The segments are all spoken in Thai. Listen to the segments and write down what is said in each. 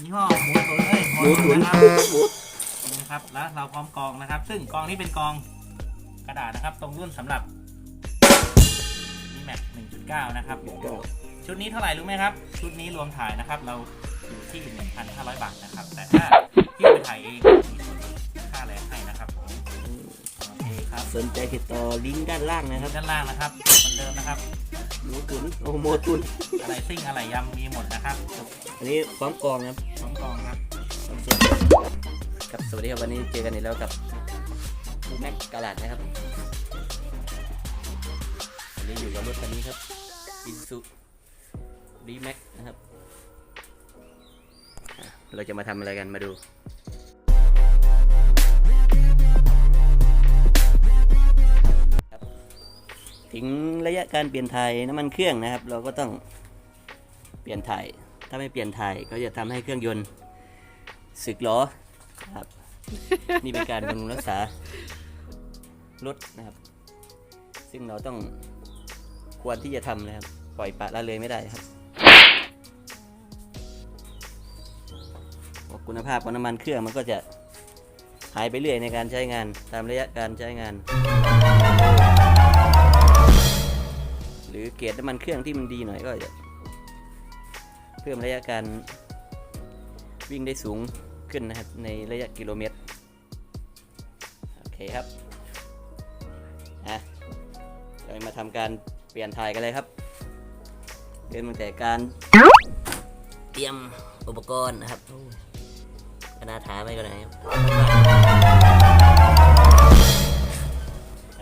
ยี่ห้อหมูตุ๋นเอ้ยหมูตุ๋นนะครับหมูนี่ครับ แล้วเราพร้อมกองนะครับ ซึ่งกองนี้เป็นกองกระดาษนะครับ ตรงรุ่นสำหรับ d m a x 1.9นะครับผมก็ชุดนี้เท่าไหร่รู้ไหมครับ ชุดนี้รวมถ่ายนะครับ เราอยู่ที่1,500บาทนะครับ แต่ถ้าที่ไปถ่ายเองมีส่วนลดค่าแรงให้นะครับผมโอเคครับสนใจติดต่อลิงก์ด้านล่างนะครับด้านล่างนะครับคนเดิมนะครับหมูตุ๋นโอ้โหหมูตุ๋นอะไรซิ่งอะไรยำมีหมดนะครับ อันนี้พร้อมกองครับพร้อมกองครับครับสวัสดีครับวันนี้เจอกันอีกแล้วกับแม็กกาลาดนะครับวันนี้อยู่กับรถคันนี้ครับอิสุดีแม็กนะครับอะเราจะมาทำอะไรกันมาดูครับถึงระยะการเปลี่ยนถ่ายน้ำมันเครื่องนะครับ เราก็ต้องเปลี่ยนถ่าย ถ้าไม่เปลี่ยนถ่ายก็จะทำให้เครื่องยนต์สึกล้อครับ นี่เป็นการบำรุงรักษารถนะครับ ซึ่งเราต้องควรที่จะทำนะครับ ปล่อยปละละเลยไม่ได้ครับเพราคุณภาพของน้ำมันเครื่องมันก็จะหายไปเรื่อยในการใช้งานตามระยะการใช้งาน หรือเกรดน้ำมันเครื่องที่มันดีหน่อยก็จะ พิ่มระยะการวิ่งได้สูงขึ้นนะครับในระยะกิโลเมตร โอเคครับอะเรามาทำการเปลี่ยนถ่ายกันเลยครับเริ่มตั้งแต่การเตรียมอุปกรณ์นะครับกนาถาไปก่อนนะครับ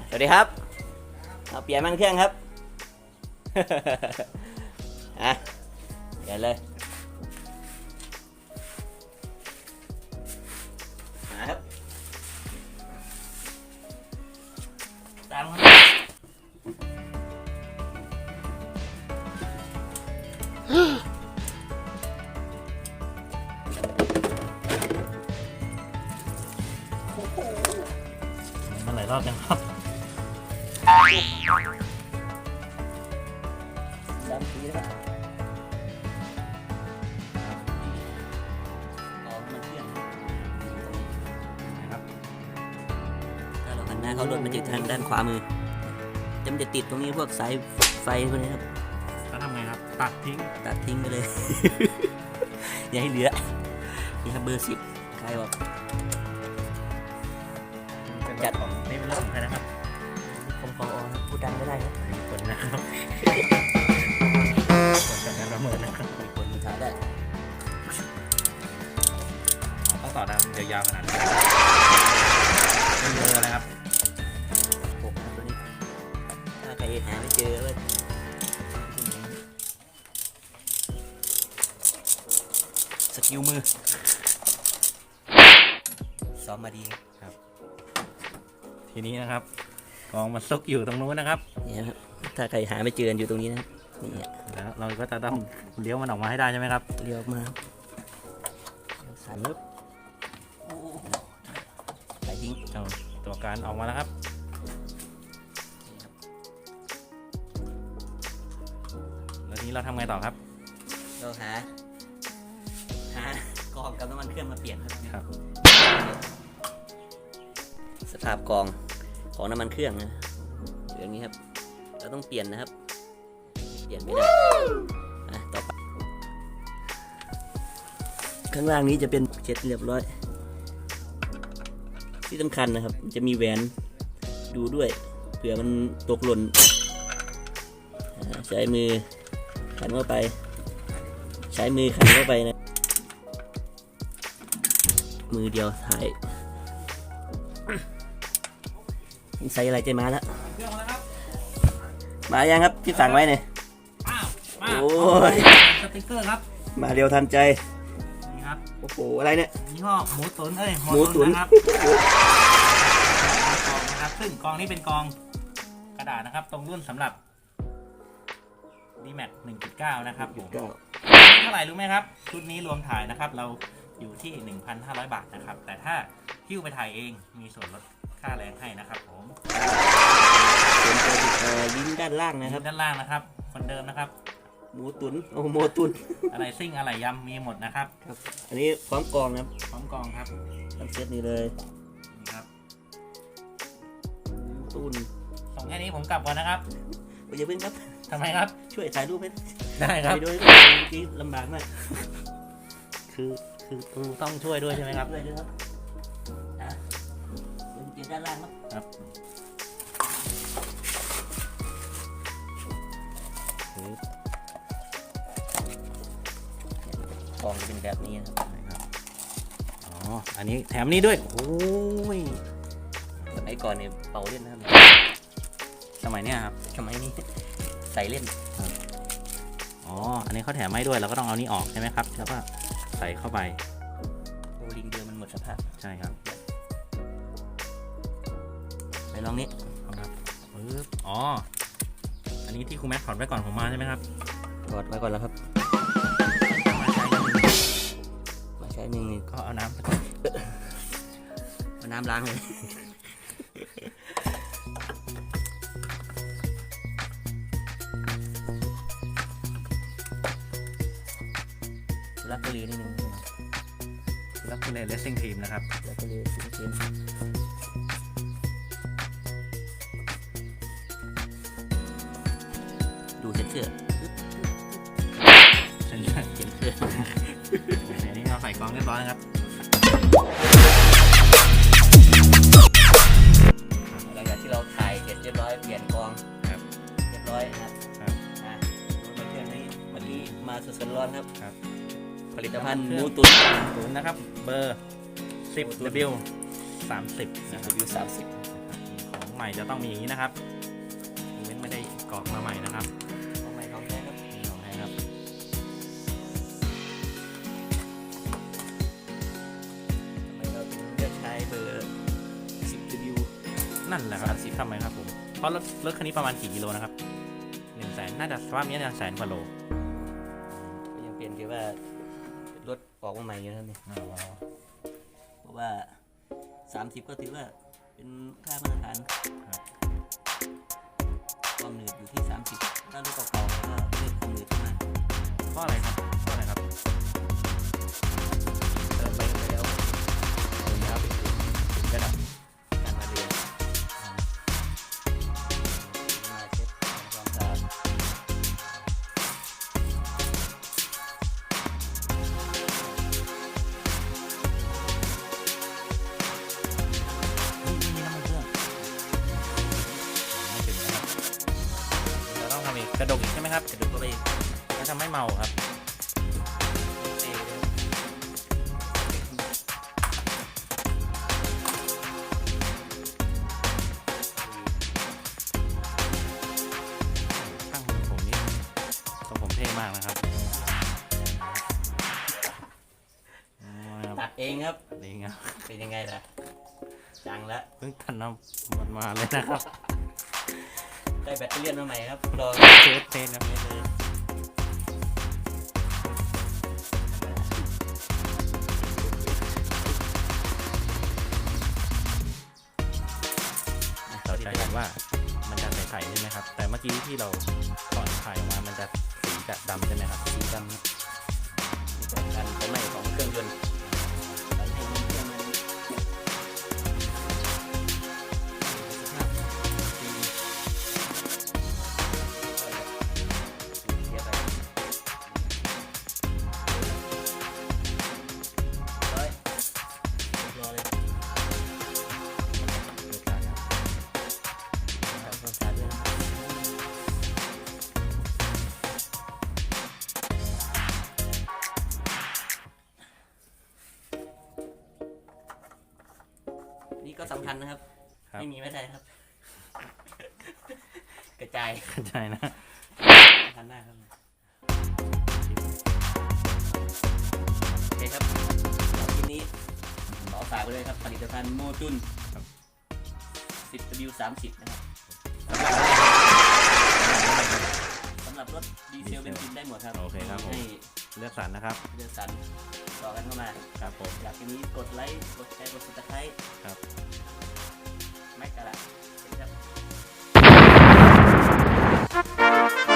สวัสดีครับเอาเปลี่ยนมันเครื่องครับอะ เปลี่ยนเลยมาครับตามครับมันหลายรอบยังครับ ถ้าเราหันหน้าเข้ารถมันจะทางด้านขวามือจะมันจะติดตรงนี้พวกสายไฟพวกนี้ครับแล้วทำไงครับ ตัดทิ้ง ตัดทิ้งไปเลย อย่าให้เหลือ นี่ครับเบอร์สิบใครบอกจัดของนี่เป็นเรื่องของใครนะครับผมพอครับพูดดังไม่ได้ครับมีคนนะครับคนจัดการประเมินนะครับมีคนถ่ายได้ต้องต่อดาวเดียวยาวขนาดนี้เป็นเบอร์นะครับ หาไม่เจอก็สกิลมือซ้อมมาดีครับ ทีนี้นะครับกองมันซุกอยู่ตรงนู้นนะครับเนี่ยครับถ้าใครหาไม่เจออยู่ตรงนี้นะนี่แล้วเราก็จะต้องเลี้ยวมันออกมาให้ได้ใช่ไหมครับเลี้ยวมาสายลึกสายทิ้งเจ้าตัวการออกมาแล้วครับ นี้เราทำไงต่อครับ เราหาหากองกับน้ำมันเครื่องมาเปลี่ยนครับ ครับ สภาพกองของน้ำมันเครื่องนะอย่างนี้ครับ เราต้องเปลี่ยนนะครับ เปลี่ยนไม่ได้อะต่อไปข้างล่างนี้จะเป็นเช็ดเรียบร้อย ที่สำคัญนะครับ จะมีแหวนดูด้วยเผื่อมันตกหล่นอ่าใช้มือ ขันเข้าไป ใช้มือขันเข้าไปนะ มือเดียวถ่ายใส่อะไรใจมาแล้วเครื่องมาแล้วครับมายังครับที่สั่งไว้เนี่ยอ้าวมาโอ้ยสติ๊กเกอร์ครับ มาเร็วทันใจนี่ครับโอ้โหอะไรเนี่ยยี่ห้อหมูตุ๋นเอ้ยหมูตุ๋นนะครับกองนะครับซึ่งกองนี้เป็นกองกระดาษนะครับ ตรงรุ่นสำหรับ d m a x 1.9นะครับผมก็เท่าไหร่รู้ไหมครับ ชุดนี้รวมถ่ายนะครับ เราอยู่ที่ 1,500 บาทนะครับ แต่ถ้าหิ้วไปถ่ายเองมีส่วนลดค่าแรงให้นะครับผมสนใจติดต่อลิงก์ด้านล่างนะครับ ด้านล่างนะครับ คนเดิมนะครับ หมูตุนโอ้โหตุนอะไรซิ่งอะไรยำมีหมดนะครับ ครับ อันนี้พร้อมกรองนะครับพร้อมกองครับทั้งเซตนี้เลยนี่ครับหมูตุนส่งแค่นี้ผมกลับก่อนนะครับโอ้ยอย่าเพิ่งครับ ทำไมครับ ช่วยถ่ายรูปให้ได้ครับไปด้วยเมื่อกี้ลำบากมากคือคือคือต้องช่วยด้วยใช่ไหมครับด้วยด้วยครับอะเดี๋ยวเก็บด้านล่างครับครับกรองจะเป็นแบบนี้นะครับอ๋ออันนี้แถมนี้ด้วยโอ้ยสมัยก่อนเนี่ยเป่าเล่นนะครับสมัยเนี้ยครับสมัยนี้ ใส่เล่นอ๋อ อันนี้เขาแถมให้ด้วยเราก็ต้องเอานี้ออกใช่ไหมครับ แล้วก็ใส่เข้าไปโอลิงเดิมมันหมดสภาพใช่ครับไปลองนี้เอาครับปึ๊บอ๋อ อันนี้ที่ครูแม็กถอดไว้ก่อนผมมาใช่ไหมครับถอดไว้ก่อนแล้วครับมาใช้กันมาใช้หนึ่งนี่ก็เอาน้ำเอาน้ำล้างเลย กกะลีนิดนึงแล้วคุณเลเลสซิ่งทีมนะครับรักกะลีชิ้นชิ้นดูเซ็นเซอร์เช่นกันเซ็นเซอร์อันนี้เราใส่กล่องเรียบร้อยนะครับหลังจากที่เราถ่ายเสร็จเรียบร้อยเปลี่ยนกองครับเรียบร้อยนะครับครับอะดูมาเครื่องนี้วันนี้มาสดๆร้อนครับครับ ผลิตภัณฑ์เครื่หองมูตุ๋นศูนย์นะครับ เบอร์ 10 W 30 นะครับวิวสามสิบของใหม่จะต้องมีอย่างนี้นะครับเว้นไม่ได้กรอกมาใหม่นะครับของใหม่ของแท้ครับนี่ของให้ครับ ทำไมเราถึงเลือกใช้เบอร์10 W นั่นแหละครับทำไมครับผม เพราะรถรถคันนี้ประมาณกี่กิโลนะครับหนึ่งแสนน่าจะสภาพนี้น่าจะแสนกว่าโล ก็ยังเปลี่ยนคือว่ารถ ออกมาใหม่อยู่นะครับเนี่ยอ๋อเพราะว่า 30 ก็ถือว่าเป็นค่ามาตรฐานครับความหนืดอยู่ที่ 30 ถ้ารถเก่าๆก็เพิ่มความหนืดขึ้นมาเพราะอะไรครับเพราะอะไรครับ กระดกอีกใช่ไหมครับกระดูกก็ไปจะทำให้เมาครับเตะเลยข้างผมนี่ทรงผมเท่มากนะครับตัดเองครับนี่ครับเป็นยังไงล่ะจังละเพิ่งทันน้ำมันมาเลยนะครับ ได้แบตเตอรี่มาใหม่ครับ รอเทสเทสครับเทสเลยเราจะเห็นว่ามันจะใสๆใช่ไหมครับ แต่เมื่อกี้ที่เราก่อนถ่ายออกมา มันจะสีจะดำใช่ไหมครับ สีดำ นี่ก็สำคัญนะครับ ครับ ไม่มีไม่ได้ครับ กระจายใช่นะสำคัญมากครับโอเคครับสำหรับคลิปนี้ขอฝากไว้เลยครับผลิตภัณฑ์โมจุนครับ 10W 30นะครับสำหรับรถดีเซลเบนซินได้หมดครับโอเคครับผม ให้ เลือกสรรนะครับ เดือนสันต่อกันเข้ามา ครับผม อยากทีนี้กดไลค์กดแชร์กดติดตามครับ แม็กกะละสวัสดีครับ